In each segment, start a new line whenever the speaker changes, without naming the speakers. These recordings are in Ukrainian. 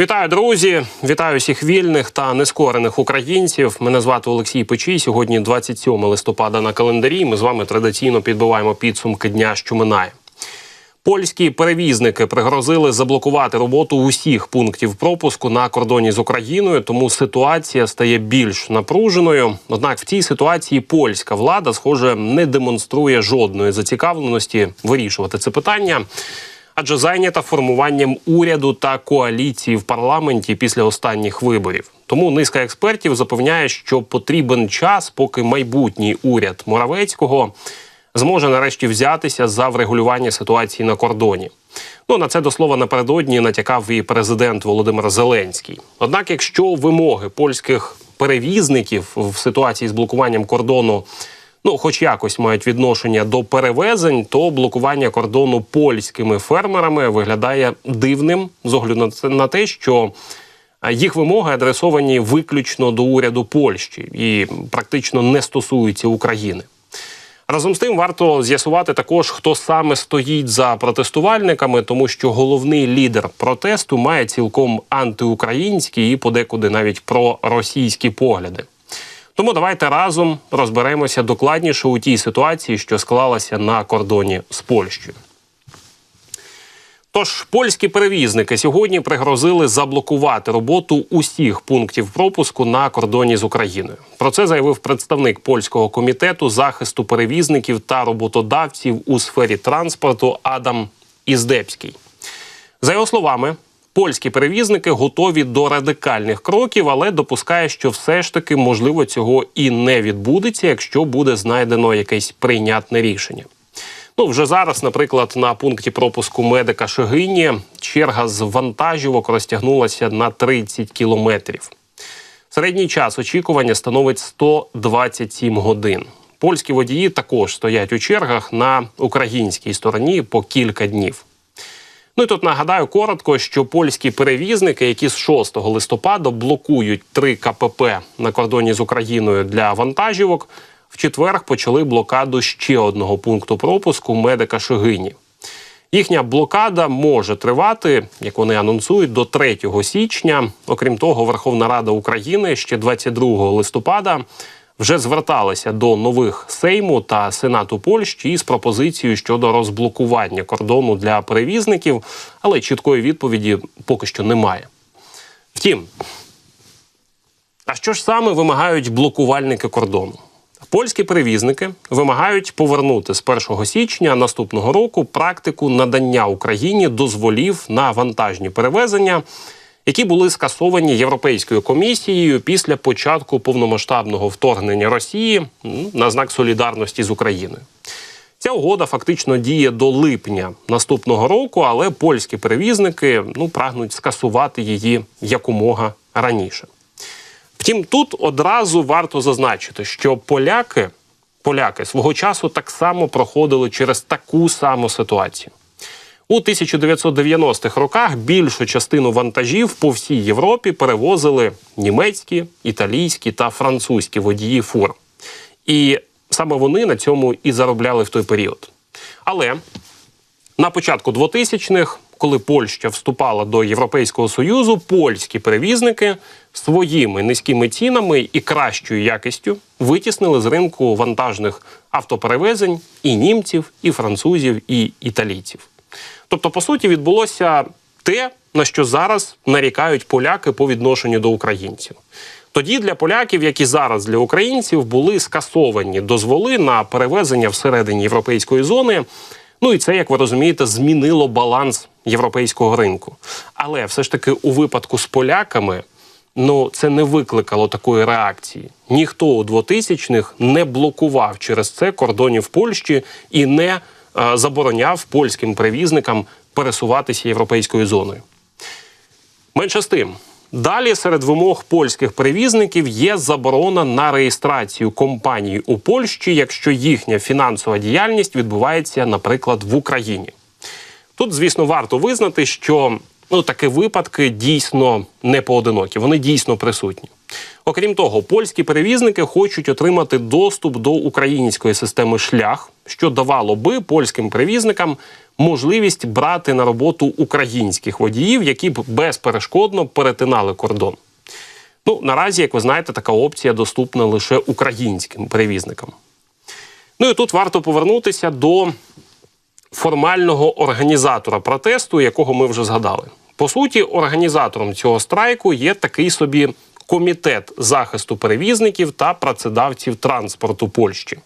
Вітаю, друзі! Вітаю всіх вільних та нескорених українців. Мене звати Олексій Печій. Сьогодні 27 листопада на календарі. Ми з вами традиційно підбиваємо підсумки дня, що минає. Польські перевізники пригрозили заблокувати роботу усіх пунктів пропуску на кордоні з Україною, тому ситуація стає більш напруженою. Однак в цій ситуації польська влада, схоже, не демонструє жодної зацікавленості вирішувати це питання. Адже зайнята формуванням уряду та коаліції в парламенті після останніх виборів. Тому низка експертів запевняє, що потрібен час, поки майбутній уряд Моравецького зможе нарешті взятися за врегулювання ситуації на кордоні. Ну на це до слова напередодні натякав і президент Володимир Зеленський. Однак, якщо вимоги польських перевізників в ситуації з блокуванням кордону ну, хоч якось мають відношення до перевезень, то блокування кордону польськими фермерами виглядає дивним з огляду на те- що е, їх вимоги адресовані виключно до уряду Польщі і практично не стосуються України. Разом з тим варто з'ясувати також, хто саме стоїть за протестувальниками, тому що головний лідер протесту має цілком антиукраїнські і подекуди навіть проросійські погляди. Тому давайте разом розберемося докладніше у тій ситуації, що склалася на кордоні з Польщею. Тож польські перевізники сьогодні пригрозили заблокувати роботу усіх пунктів пропуску на кордоні з Україною. Про це заявив представник польського комітету захисту перевізників та роботодавців у сфері транспорту Адам Іздебський. За його словами, польські перевізники готові до радикальних кроків, але допускає, що все ж таки можливо цього і не відбудеться, якщо буде знайдено якесь прийнятне рішення. Ну, вже зараз, наприклад, на пункті пропуску медика Шегині черга з вантажівок розтягнулася на 30 кілометрів. Середній час очікування становить 127 годин. Польські водії також стоять у чергах на українській стороні по кілька днів. Ну і тут нагадаю коротко, що польські перевізники, які з 6 листопада блокують три КПП на кордоні з Україною для вантажівок, в четвер почали блокаду ще одного пункту пропуску медика Шигині. Їхня блокада може тривати, як вони анонсують, до 3 січня. Окрім того, Верховна Рада України ще 22 листопада вже зверталася до нових Сейму та Сенату Польщі із пропозицією щодо розблокування кордону для перевізників, але чіткої відповіді поки що немає. Втім, а що ж саме вимагають блокувальники кордону? Польські перевізники вимагають повернути з 1 січня наступного року практику надання Україні дозволів на вантажні перевезення, які були скасовані Європейською комісією після початку повномасштабного вторгнення Росії на знак солідарності з Україною. Ця угода фактично діє до липня наступного року, але польські перевізники ну прагнуть скасувати її якомога раніше. Втім, тут одразу варто зазначити, що поляки, поляки свого часу так само проходили через таку саму ситуацію. У 1990-х роках більшу частину вантажів по всій Європі перевозили німецькі, італійські та французькі водії фур. І саме вони на цьому і заробляли в той період. Але на початку 2000-х, коли Польща вступала до Європейського Союзу, польські перевізники своїми низькими цінами і кращою якістю витіснили з ринку вантажних автоперевезень і німців, і французів, і італійців. Тобто, по суті, відбулося те, на що зараз нарікають поляки по відношенню до українців. Тоді для поляків, як і зараз для українців, були скасовані дозволи на перевезення всередині європейської зони. Ну і це, як ви розумієте, змінило баланс європейського ринку. Але все ж таки, у випадку з поляками, ну це не викликало такої реакції. Ніхто у 2000-х не блокував через це кордонів Польщі і не забороняв польським перевізникам пересуватися європейською зоною. Менше з тим. Далі серед вимог польських перевізників є заборона на реєстрацію компаній у Польщі, якщо їхня фінансова діяльність відбувається, наприклад, в Україні. Тут, звісно, варто визнати, що ну, такі випадки дійсно не поодинокі, вони дійсно присутні. Окрім того, польські перевізники хочуть отримати доступ до української системи шлях, що давало би польським перевізникам можливість брати на роботу українських водіїв, які б безперешкодно перетинали кордон. Ну, наразі, як ви знаєте, така опція доступна лише українським перевізникам. Ну і тут варто повернутися до формального організатора протесту, якого ми вже згадали. По суті, організатором цього страйку є такий собі комітет захисту перевізників та працедавців транспорту Польщі.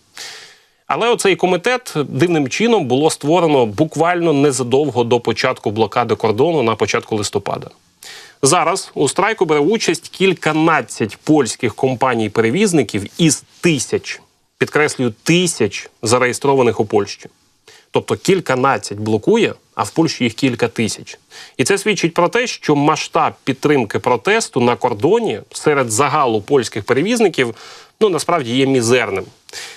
Але оцей комітет дивним чином було створено буквально незадовго до початку блокади кордону на початку листопада. Зараз у страйку бере участь кільканадцять польських компаній-перевізників із тисяч, підкреслюю, тисяч зареєстрованих у Польщі. Тобто кільканадцять блокує, а в Польщі їх кілька тисяч. І це свідчить про те, що масштаб підтримки протесту на кордоні серед загалу польських перевізників ну насправді є мізерним.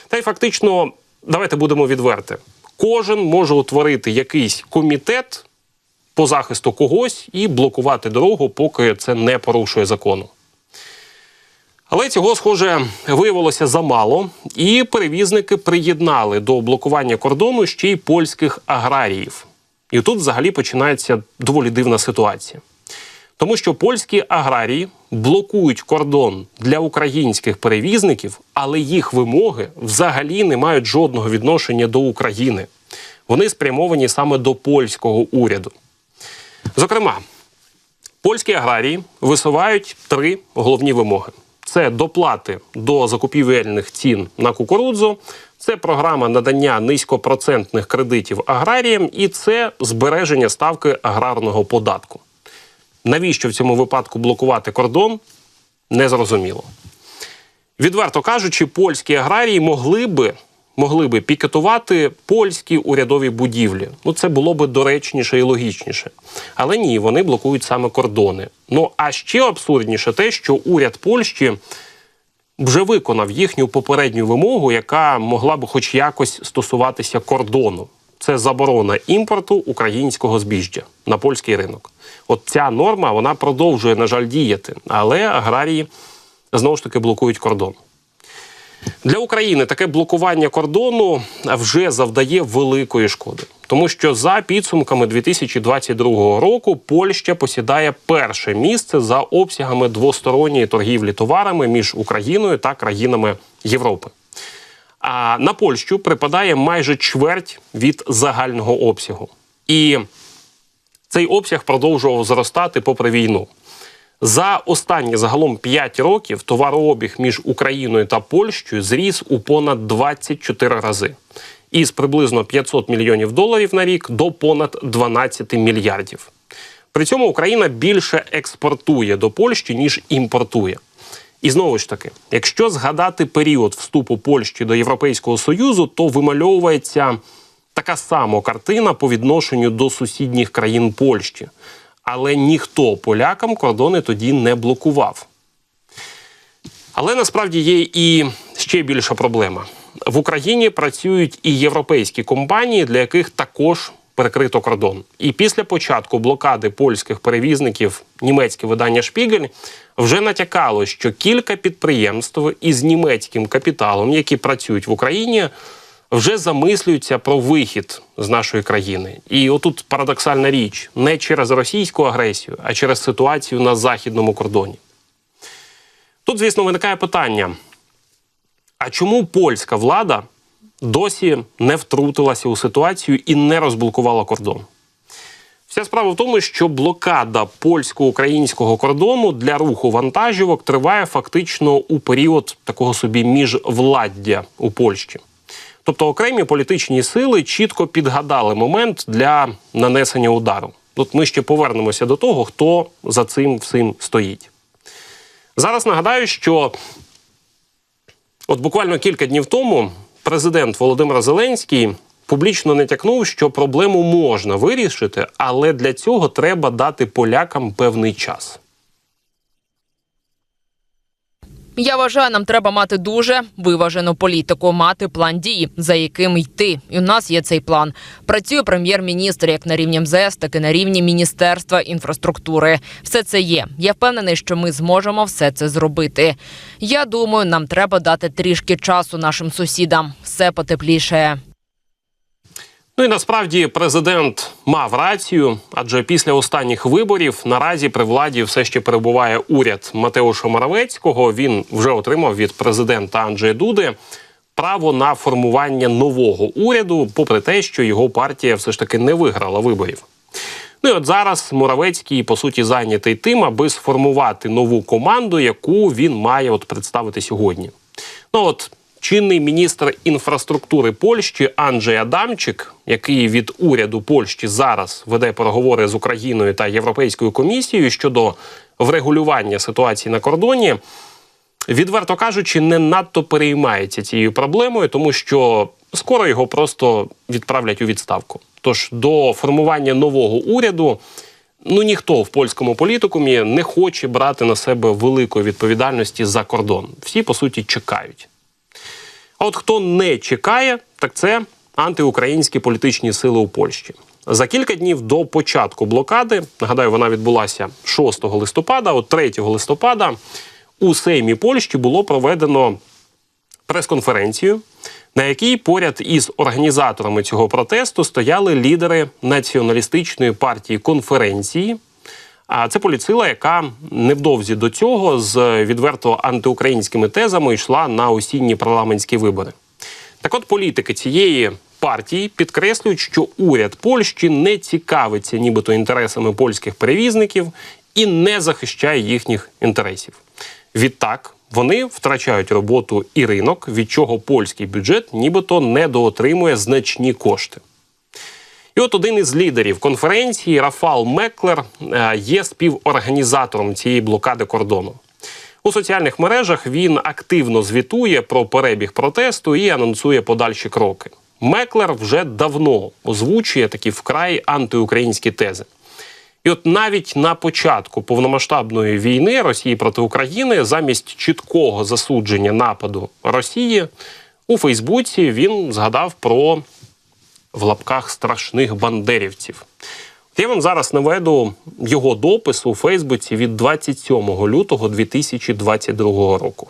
Та й фактично, давайте будемо відверти. Кожен може утворити якийсь комітет по захисту когось і блокувати дорогу, поки це не порушує закону. Але цього, схоже, виявилося замало, і перевізники приєднали до блокування кордону ще й польських аграріїв. І тут взагалі починається доволі дивна ситуація. Тому що польські аграрії блокують кордон для українських перевізників, але їх вимоги взагалі не мають жодного відношення до України. Вони спрямовані саме до польського уряду. Зокрема, польські аграрії висувають три головні вимоги: це доплати до закупівельних цін на кукурудзу, це програма надання низькопроцентних кредитів аграріям, і це збереження ставки аграрного податку. Навіщо в цьому випадку блокувати кордон? Незрозуміло. Відверто кажучи, польські аграрії могли би могли би пікетувати польські урядові будівлі. Ну це було би доречніше і логічніше. Але ні, вони блокують саме кордони. Ну а ще абсурдніше те, що уряд Польщі вже виконав їхню попередню вимогу, яка могла б хоч якось стосуватися кордону. Це заборона імпорту українського збіжжя на польський ринок. От ця норма вона продовжує, на жаль, діяти, але аграрії знову ж таки блокують кордон. Для України таке блокування кордону вже завдає великої шкоди, тому що за підсумками 2022 року Польща посідає перше місце за обсягами двосторонньої торгівлі товарами між Україною та країнами Європи. А на Польщу припадає майже чверть від загального обсягу. І цей обсяг продовжував зростати попри війну. За останні загалом 5 років товарообіг між Україною та Польщею зріс у понад 24 рази. Із приблизно 500 мільйонів доларів на рік до понад 12 мільярдів. При цьому Україна більше експортує до Польщі, ніж імпортує. І знову ж таки, якщо згадати період вступу Польщі до Європейського Союзу, то вимальовується така сама картина по відношенню до сусідніх країн Польщі. Але ніхто полякам кордони тоді не блокував. Але насправді є і ще більша проблема. В Україні працюють і європейські компанії, для яких також перекрито кордон. І після початку блокади польських перевізників німецьке видання Шпігель вже натякало, що кілька підприємств із німецьким капіталом, які працюють в Україні, вже замислюються про вихід з нашої країни. І отут парадоксальна річ: не через російську агресію, а через ситуацію на західному кордоні. Тут, звісно, виникає питання: а чому польська влада досі не втрутилася у ситуацію і не розблокувала кордон? Вся справа в тому, що блокада польсько-українського кордону для руху вантажівок триває фактично у період такого собі міжвладдя у Польщі. Тобто окремі політичні сили чітко підгадали момент для нанесення удару. Тут ми ще повернемося до того, хто за цим всім стоїть. Зараз нагадаю, що от буквально кілька днів тому президент Володимир Зеленський публічно натякнув, що проблему можна вирішити, але для цього треба дати полякам певний час.
Я вважаю, нам треба мати дуже виважену політику, мати план дій, за яким йти. І у нас є цей план. Працює прем'єр-міністр як на рівні МЗС, так і на рівні міністерства інфраструктури. Все це є. Я впевнений, що ми зможемо все це зробити. Я думаю, нам треба дати трішки часу нашим сусідам. Все потеплішає.
Ну і насправді президент мав рацію, адже після останніх виборів наразі при владі все ще перебуває уряд Матеуша Моравецького. Він вже отримав від президента Анджея Дуди право на формування нового уряду, попри те, що його партія все ж таки не виграла виборів. Ну і от зараз Муравецький по суті зайнятий тим, аби сформувати нову команду, яку він має от представити сьогодні. Ну от чинний міністр інфраструктури Польщі Анджей Адамчик, який від уряду Польщі зараз веде переговори з Україною та Європейською комісією щодо врегулювання ситуації на кордоні, відверто кажучи, не надто переймається цією проблемою, тому що скоро його просто відправлять у відставку. Тож до формування нового уряду ну ніхто в польському політикумі не хоче брати на себе великої відповідальності за кордон. Всі по суті чекають. А от хто не чекає, так це антиукраїнські політичні сили у Польщі. За кілька днів до початку блокади, нагадаю, вона відбулася 6 листопада, от 3 листопада у Сеймі Польщі було проведено прес-конференцію, на якій поряд із організаторами цього протесту стояли лідери націоналістичної партії конференції. А це поліцила, яка невдовзі до цього з відверто антиукраїнськими тезами йшла на осінні парламентські вибори. Так от політики цієї партії підкреслюють, що уряд Польщі не цікавиться нібито інтересами польських перевізників і не захищає їхніх інтересів. Відтак вони втрачають роботу і ринок, від чого польський бюджет нібито недоотримує значні кошти. І от один із лідерів конференції Рафал Меклер е, є співорганізатором цієї блокади кордону. У соціальних мережах він активно звітує про перебіг протесту і анонсує подальші кроки. Меклер вже давно озвучує такі вкрай антиукраїнські тези. І от навіть на початку повномасштабної війни Росії проти України замість чіткого засудження нападу Росії у Фейсбуці він згадав про в лапках страшних бандерівців. Я вам зараз наведу його допис у Фейсбуці від 27 лютого 2022 року.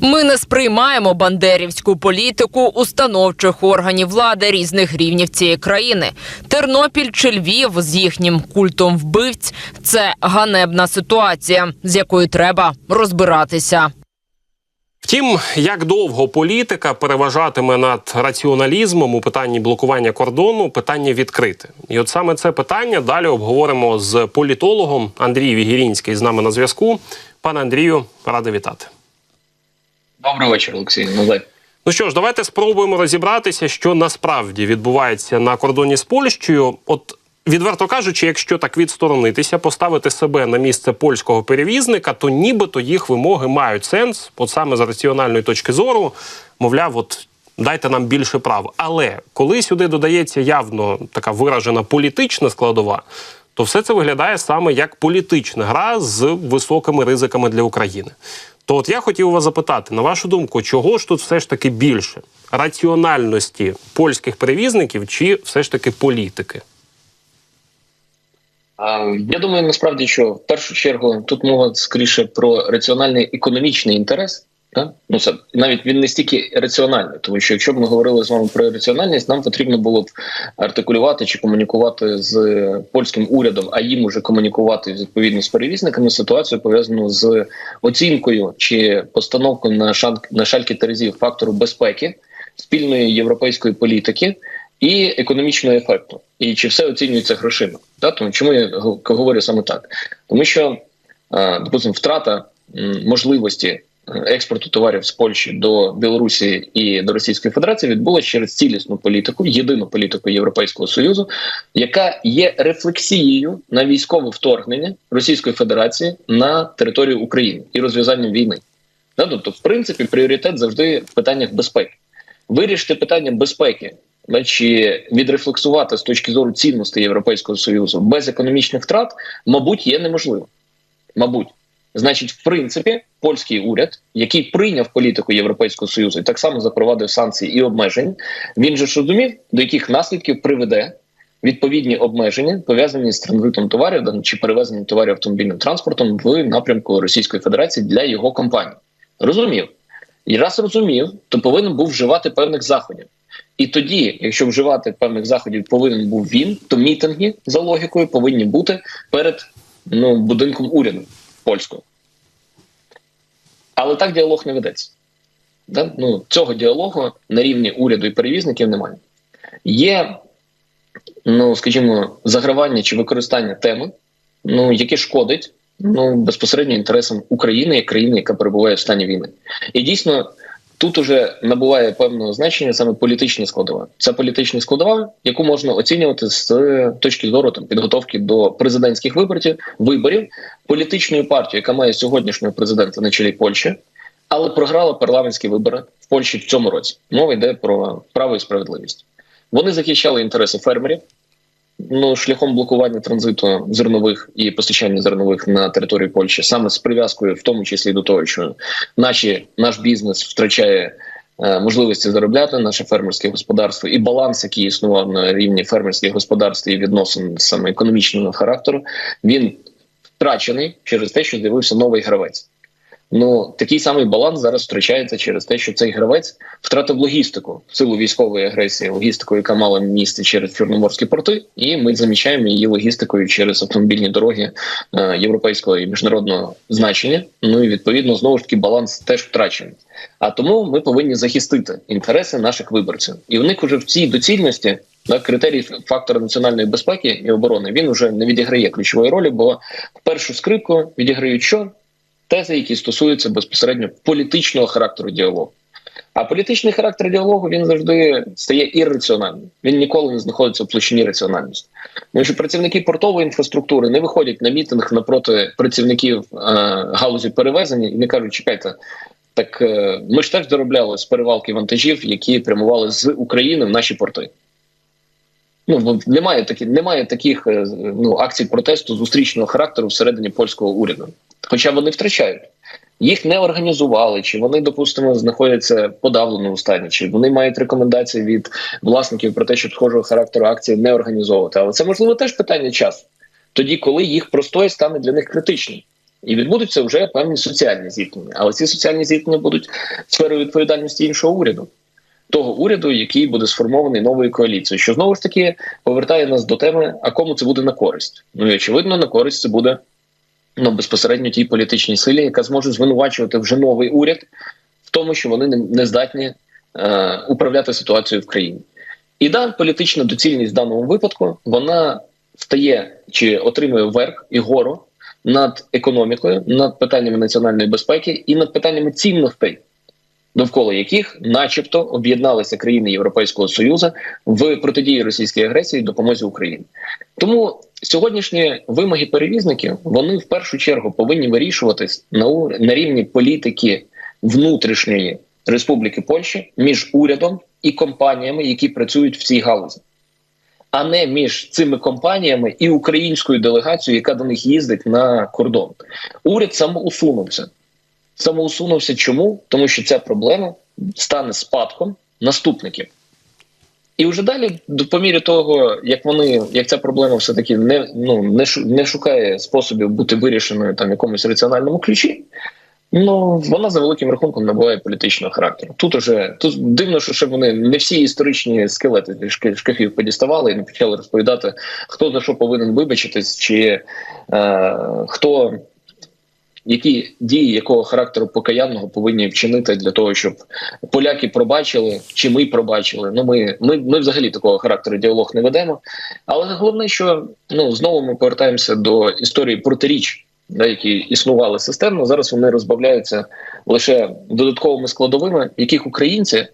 Ми не сприймаємо бандерівську політику установчих органів влади різних рівнів цієї країни. Тернопіль чи Львів з їхнім культом вбивць це ганебна ситуація, з якою треба розбиратися.
Втім, як довго політика переважатиме над раціоналізмом у питанні блокування кордону, питання відкрите. І от саме це питання далі обговоримо з політологом Андрій Вігірінський з нами на зв'язку. Пане Андрію, радий вітати.
Добрий вечір, Олексій.
Ну що ж, давайте спробуємо розібратися, що насправді відбувається на кордоні з Польщею. От відверто кажучи, якщо так відсторонитися, поставити себе на місце польського перевізника, то нібито їх вимоги мають сенс, от саме з раціональної точки зору, мовляв, от. Дайте нам більше прав. Але коли сюди додається явно така виражена політична складова, то все це виглядає саме як політична гра з високими ризиками для України. То от я хотів вас запитати, на вашу думку, чого ж тут все ж таки більше? Раціональності польських перевізників чи все ж таки політики?
Я думаю, насправді, що в першу чергу тут мова скоріше про раціональний економічний інтерес. Так? Ну, це навіть він не стільки раціональний, тому що якщо б ми говорили з вами про раціональність, нам потрібно було б артикулювати чи комунікувати з польським урядом, а їм уже комунікувати відповідно з перевізниками ситуацію пов'язану з оцінкою чи постановкою на шальки, на шальки терезів фактору безпеки спільної європейської політики і економічного ефекту. І чи все оцінюється грошима? Так? Тому чому я говорю саме так? Тому що, допустимо, втрата можливості експорту товарів з Польщі до Білорусі і до Російської Федерації відбулася через цілісну політику, єдину політику Європейського союзу, яка є рефлексією на військове вторгнення Російської Федерації на територію України і розв'язання війни. Тобто, в принципі, пріоритет завжди в питаннях безпеки. Вирішити питання безпеки. Чи відрефлексувати з точки зору цінностей Європейського союзу без економічних втрат, мабуть, є неможливо. Мабуть, значить, в принципі, польський уряд, який прийняв політику Європейського союзу і так само запровадив санкції і обмежень, він же ж розумів, до яких наслідків приведе відповідні обмеження, пов'язані з транзитом товарів чи перевезенням товарів автомобільним транспортом в напрямку Російської Федерації для його компаній. Розумів. І раз розумів, то повинен був вживати певних заходів. І тоді, якщо вживати певних заходів повинен був він, то мітинги за логікою повинні бути перед ну, будинком уряду польського. Але так діалог не ведеться. Да? Ну, цього діалогу на рівні уряду і перевізників немає. Є, ну скажімо, загравання чи використання теми, ну яке шкодить ну безпосередньо інтересам України як країни, яка перебуває в стані війни. І дійсно. Тут уже набуває певного значення саме політична складова. Це політична складова, яку можна оцінювати з точки зору там підготовки до президентських виборів виборів політичною партією, яка має сьогоднішнього президента на чолі Польщі, але програла парламентські вибори в Польщі в цьому році. Мова йде про право і справедливість. Вони захищали інтереси фермерів. Ну, шляхом блокування транзиту зернових і постачання зернових на території Польщі, саме з прив'язкою, в тому числі до того, що наші наш бізнес втрачає е, можливості заробляти, наше фермерське господарство і баланс, який існував на рівні фермерських господарств і відносин саме економічного характеру, він втрачений через те, що з'явився новий гравець. Ну такий самий баланс зараз втрачається через те, що цей гравець втратив логістику в силу військової агресії, логістику, яка мала місце через чорноморські порти, і ми замічаємо її логістикою через автомобільні дороги е, європейського і міжнародного значення. Ну і відповідно знову ж таки баланс теж втрачений. А тому ми повинні захистити інтереси наших виборців, і в них уже в цій доцільності. На критерій фактора національної безпеки і оборони він уже не відіграє ключової ролі, бо першу скрипку відіграють що тези, які стосуються безпосередньо політичного характеру діалогу. А політичний характер діалогу він завжди стає ірраціональним. Він ніколи не знаходиться в площині раціональності. Тому що працівники портової інфраструктури не виходять на мітинг напроти працівників е, галузі перевезення і не кажуть, чекайте. Так е, ми ж теж доробляли з перевалки вантажів, які прямували з України в наші порти. Ну немає такі, немає таких е, ну акцій протесту зустрічного характеру всередині польського уряду. Хоча вони втрачають. Їх не організували, чи вони, допустимо, знаходяться в подавленому стані, чи вони мають рекомендації від власників про те, щоб схожого характеру акції не організовувати. Але це можливо теж питання часу, тоді, коли їх простої стане для них критичним. І відбудуться вже певні соціальні зіткнення. Але ці соціальні зіткнення будуть сферою відповідальності іншого уряду, того уряду, який буде сформований новою коаліцією, що знову ж таки повертає нас до теми, а кому це буде на користь. Ну і очевидно, на користь це буде ну безпосередньо тій політичній силі, яка зможе звинувачувати вже новий уряд в тому, що вони не здатні е, управляти ситуацією в країні. І да, політична доцільність в даному випадку вона стає чи отримує верх і гору над економікою, над питаннями національної безпеки і над питаннями цінностей. Довкола яких, начебто, об'єдналися країни Європейського союзу в протидії російській агресії і допомозі Україні, тому Сьогоднішні вимоги перевізників вони в першу чергу повинні вирішуватись на на рівні політики внутрішньої республіки Польщі між урядом і компаніями, які працюють в цій галузі, а не між цими компаніями і українською делегацією, яка до них їздить на кордон. Уряд самоусунувся. Самоусунувся чому? Тому що ця проблема стане спадком наступників. І вже далі, по мірі того, як вони, як ця проблема все таки не ну не не шукає способів бути вирішеною там в якомусь раціональному ключі. Ну вона за великим рахунком набуває політичного характеру. Тут уже тут дивно, що ще вони не всі історичні скелети шкафів подіставали і не почали розповідати, хто за що повинен вибачитись, чи е, хто які дії якого характеру покаянного повинні вчинити для того, щоб поляки пробачили, чи ми пробачили. Ну ми ми, ми взагалі такого характеру діалог не ведемо. Але головне, що ну знову ми повертаємося до історії протиріч, да, які існували системно. Зараз вони розбавляються лише додатковими складовими, яких українці.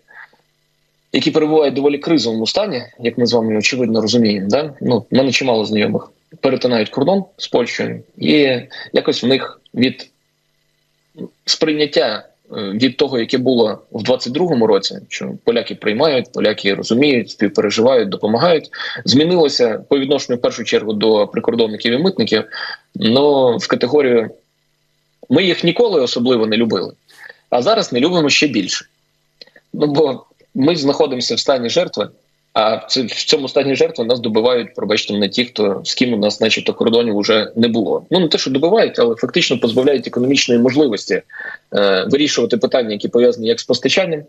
Які перебувають в доволі кризовому стані, як ми з вами очевидно розуміємо, да ну мене чимало знайомих перетинають кордон з Польщею, і якось в них від сприйняття е, від того, яке було в 22-му році, що поляки приймають, поляки розуміють, співпереживають, допомагають. Змінилося по відношенню в першу чергу до прикордонників і митників. Ну в категорію ми їх ніколи особливо не любили, а зараз не любимо ще більше. Ну бо ми знаходимося в стані жертви А в в цьому стані жертви нас добивають, пробачте мене, ті, хто з ким у нас, начебто, кордонів вже не було. Ну не те, що добивають, але фактично позбавляють економічної можливості е, вирішувати питання, які пов'язані як з постачанням,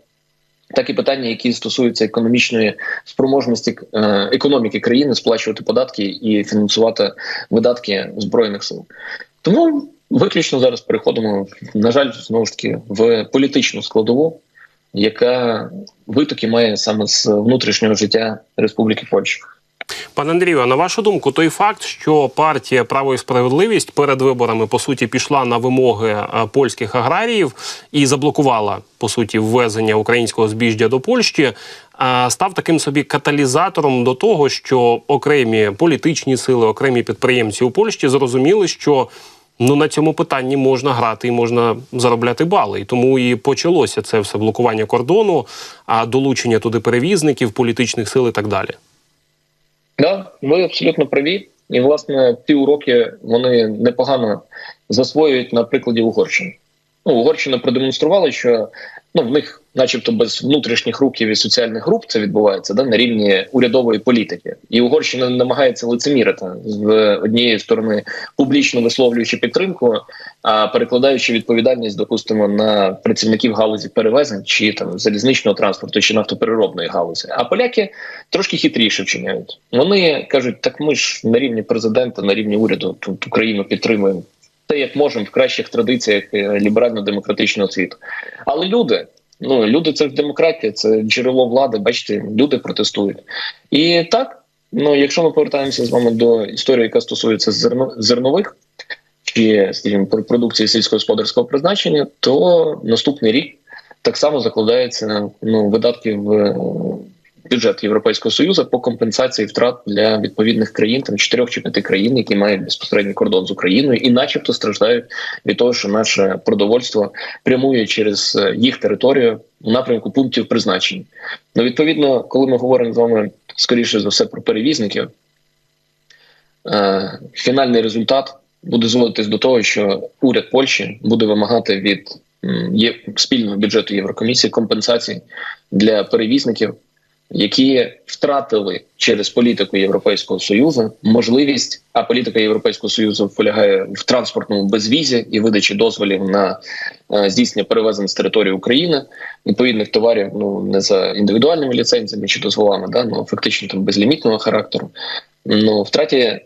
так і питання, які стосуються економічної спроможності е, економіки країни сплачувати податки і фінансувати видатки збройних сил. Тому виключно зараз переходимо, на жаль, знову ж таки в політичну складову, яка витоки має саме з внутрішнього життя Республіки Польща.
Пане Андрію, а на вашу думку, той факт, що партія Право і справедливість перед виборами по суті пішла на вимоги е, польських аграріїв і заблокувала по суті ввезення українського збіжжя до Польщі, е, став таким собі каталізатором до того, що окремі політичні сили, окремі підприємці у Польщі зрозуміли, що ну на цьому питанні можна грати і можна заробляти бали. І тому і почалося це все блокування кордону, а долучення туди перевізників, політичних сил і так далі.
Да, ви абсолютно праві. І, власне, ті уроки вони непогано засвоюють на прикладі Угорщини. Ну, Угорщина продемонструвала, що ну, в них, начебто, без внутрішніх рухів і соціальних груп це відбувається да, на рівні урядової політики. І Угорщина намагається лицемірити з однієї сторони, публічно висловлюючи підтримку, а перекладаючи відповідальність, допустимо, на працівників галузі перевезень чи там залізничного транспорту чи нафтопереробної галузі. А поляки трошки хитріше вчиняють. Вони кажуть, так ми ж на рівні президента, на рівні уряду тут Україну підтримуємо. Те, як можемо в кращих традиціях е, ліберально-демократичного світу. Але люди, ну люди це ж демократія, це джерело влади. Бачите, люди протестують. І так, ну якщо ми повертаємося з вами до історії, яка стосується зерно, зернових чи, скажімо, продукції сільськогосподарського призначення, то наступний рік так само закладається ну видатки в бюджет Європейського союзу по компенсації втрат для відповідних країн, там чотирьох чи п'яти країн, які мають безпосередній кордон з Україною, і, начебто, страждають від того, що наше продовольство прямує через е, їх територію у напрямку пунктів призначення. Ну, відповідно, коли ми говоримо з вами скоріше за все про перевізників, е, фінальний результат буде зводитись до того, що уряд Польщі буде вимагати від є спільного бюджету Єврокомісії компенсацій для перевізників, які втратили через політику Європейського союзу можливість, а політика Європейського союзу полягає в транспортному безвізі і видачі дозволів на е, здійснення перевезень з території України відповідних товарів, ну не за індивідуальними ліцензіями чи дозволами, да ну фактично там безлімітного характеру. Ну втраті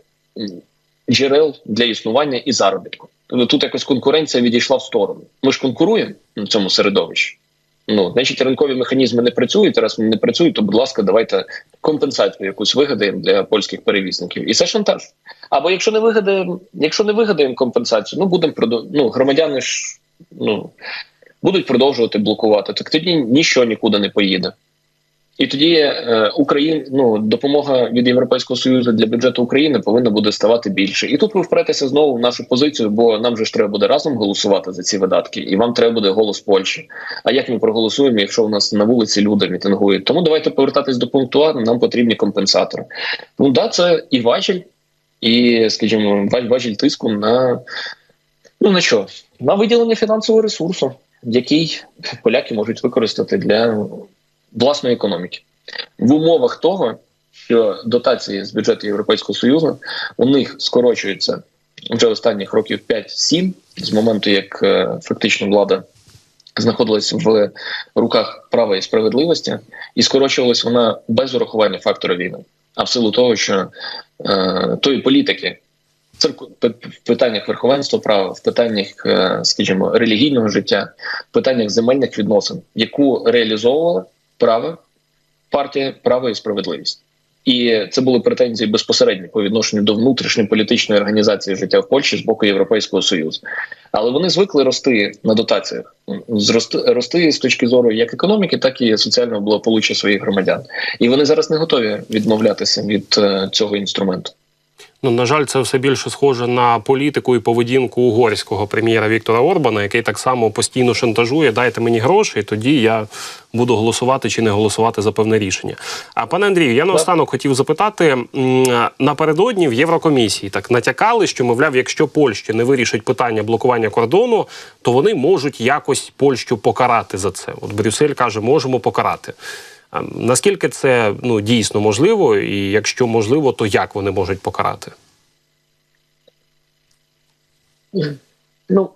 джерел для існування і заробітку. Тобто тут якось конкуренція відійшла в сторону. Ми ж конкуруємо в цьому середовищі. Ну, значить, ринкові механізми не працюють. Раз не працюють, то будь ласка, давайте компенсацію якусь вигадаємо для польських перевізників. І це шантаж. Або якщо не вигадаємо, якщо не вигадаємо компенсацію, ну будемо ну, громадяни ж ну будуть продовжувати блокувати. Так тоді нічого нікуди не поїде. І тоді е, Україн, ну допомога від Європейського союзу для бюджету України повинна буде ставати більше. І тут ви впретеся знову в нашу позицію, бо нам же ж треба буде разом голосувати за ці видатки, і вам треба буде голос Польщі. А як ми проголосуємо, якщо у нас на вулиці люди мітингують? Тому давайте повертатись до пункту А. Нам потрібні компенсатори. Ну да, це і важіль, і скажімо, ва- важіль тиску на ну на що? На виділення фінансового ресурсу, який поляки можуть використати для власної економіки в умовах того, що дотації з бюджету Європейського союзу у них скорочуються вже останніх років 5-7, з моменту як е, фактично влада знаходилась в руках права і справедливості, і скорочувалась вона без урахування фактора війни, а в силу того, що е, тої політики. В питаннях верховенства права, в питаннях, е, скажімо, релігійного життя, в питаннях земельних відносин, яку реалізовувала право партія право і справедливість. І це були претензії безпосередньо по відношенню до внутрішньої політичної організації життя в Польщі з боку Європейського союзу. Але вони звикли рости на дотаціях, зрости рости з точки зору як економіки, так і соціального благополуччя своїх громадян. І вони зараз не готові відмовлятися від е, цього інструменту.
Ну, на жаль, це все більше схоже на політику і поведінку угорського прем'єра Віктора Орбана, який так само постійно шантажує: дайте мені гроші, і тоді я буду голосувати чи не голосувати за певне рішення. А пане Андрію, я наостанок хотів запитати напередодні в Єврокомісії так натякали, що мовляв, якщо Польща не вирішить питання блокування кордону, то вони можуть якось Польщу покарати за це. От Брюссель каже, можемо покарати. Наскільки це ну дійсно можливо, і якщо можливо, то як вони можуть покарати?
Ну,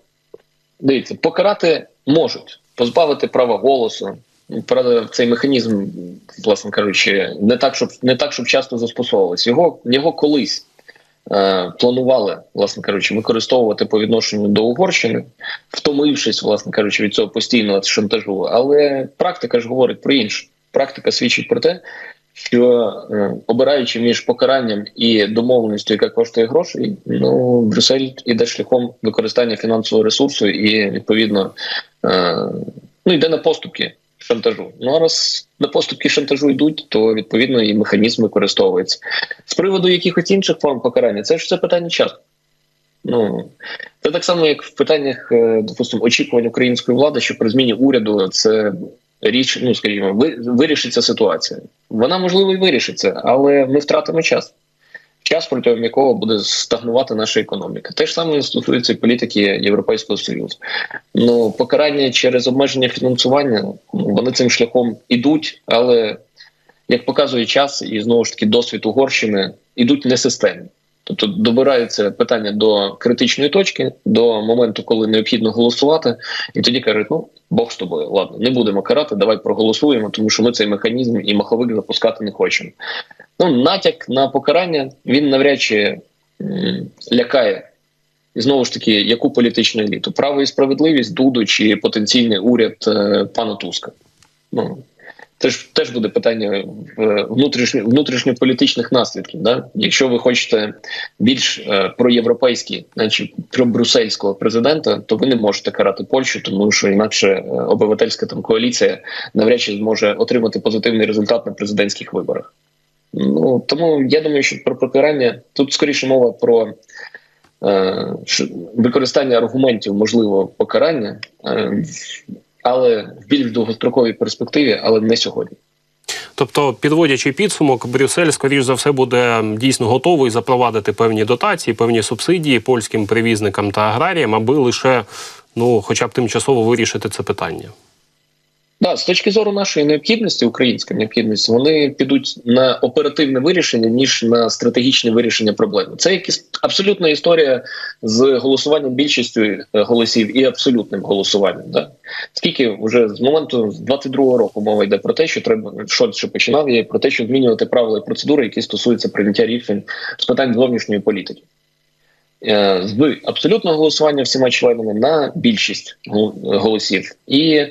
дивіться, покарати можуть, позбавити права голосу. Правда, цей механізм, власне кажучи, не так, щоб не так, щоб часто застосовувався. Його його колись е, планували, власне кажучи, використовувати по відношенню до Угорщини, втомившись, власне кажучи, від цього постійного шантажу. Але практика ж говорить про інше. Практика свідчить про те, що е, обираючи між покаранням і домовленістю, яка коштує грошей, ну Брюссель іде шляхом використання фінансового ресурсу і відповідно е, ну йде на поступки шантажу. Ну а раз на поступки шантажу йдуть, то відповідно і механізм використовується з приводу якихось інших форм покарання. Це ж це питання часу. Ну це так само, як в питаннях, е, допустимо, очікувань української влади, що при зміні уряду це річ, ну скажімо, вирішиться ситуація. Вона можливо і вирішиться, але ми втратимо час. Час, протягом якого буде стагнувати наша економіка. Те ж саме стосується політики Європейського Союзу. Ну, покарання через обмеження фінансування ну, вони цим шляхом ідуть, але як показує час, і знову ж таки досвід Угорщини ідуть не системні. Тобто добираються питання до критичної точки, до моменту, коли необхідно голосувати, і тоді кажуть: ну Бог з тобою, ладно, не будемо карати, давай проголосуємо, тому що ми цей механізм і маховик запускати не хочемо. Ну, натяк на покарання він навряд чи лякає. І знову ж таки, яку політичну еліту? Право і справедливість, Дуду чи потенційний уряд е, пана Туска. Ну, це ж теж буде питання е, внутрішньо, внутрішньополітичних наслідків. Да? Якщо ви хочете більш е, проєвропейські, значить пробрюссельського президента, то ви не можете карати Польщу, тому що інакше е, обивательська там коаліція навряд чи зможе отримати позитивний результат на президентських виборах. Ну тому я думаю, що про покарання тут скоріше мова про е, використання аргументів можливо покарання, але в більш довгостроковій перспективі, але не сьогодні.
Тобто, підводячи підсумок, Брюссель, скоріш за все, буде дійсно готовий запровадити певні дотації, певні субсидії польським привізникам та аграріям, аби лише ну, хоча б тимчасово вирішити це питання.
Да, з точки зору нашої необхідності, української необхідності, вони підуть на оперативне вирішення ніж на стратегічне вирішення проблеми. Це якась абсолютна історія з голосуванням більшістю е, голосів і абсолютним голосуванням. Да? Скільки вже з моменту з 22-го року мова йде про те, що треба Шольц починав і про те, що змінювати правила і процедури, які стосуються прийняття рішень з питань зовнішньої політики. Е, З абсолютного голосування всіма членами на більшість гол- голосів. І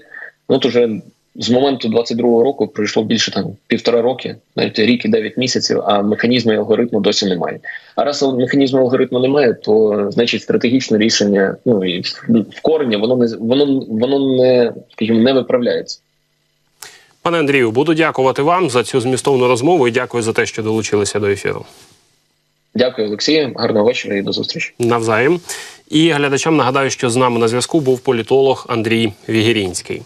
от уже з моменту 22-го року пройшло більше там півтора роки, навіть рік і 9 місяців, а механізму і алгоритму досі немає. А раз механізму алгоритму немає, то значить стратегічне рішення, ну і в корені воно не воно воно не скажімо не виправляється.
Пане Андрію, буду дякувати вам за цю змістовну розмову і дякую за те, що долучилися до ефіру.
Дякую, Олексію. Гарного вечора і до зустрічі.
Навзаєм. І глядачам нагадаю, що з нами на зв'язку був політолог Андрій Вігірінський.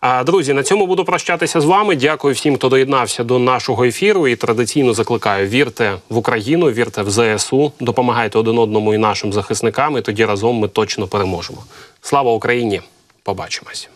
А друзі, на цьому буду прощатися з вами. Дякую всім, хто доєднався до нашого ефіру. І традиційно закликаю: вірте в Україну, вірте в ЗСУ, допомагайте один одному і нашим захисникам. І тоді разом ми точно переможемо. Слава Україні! Побачимось.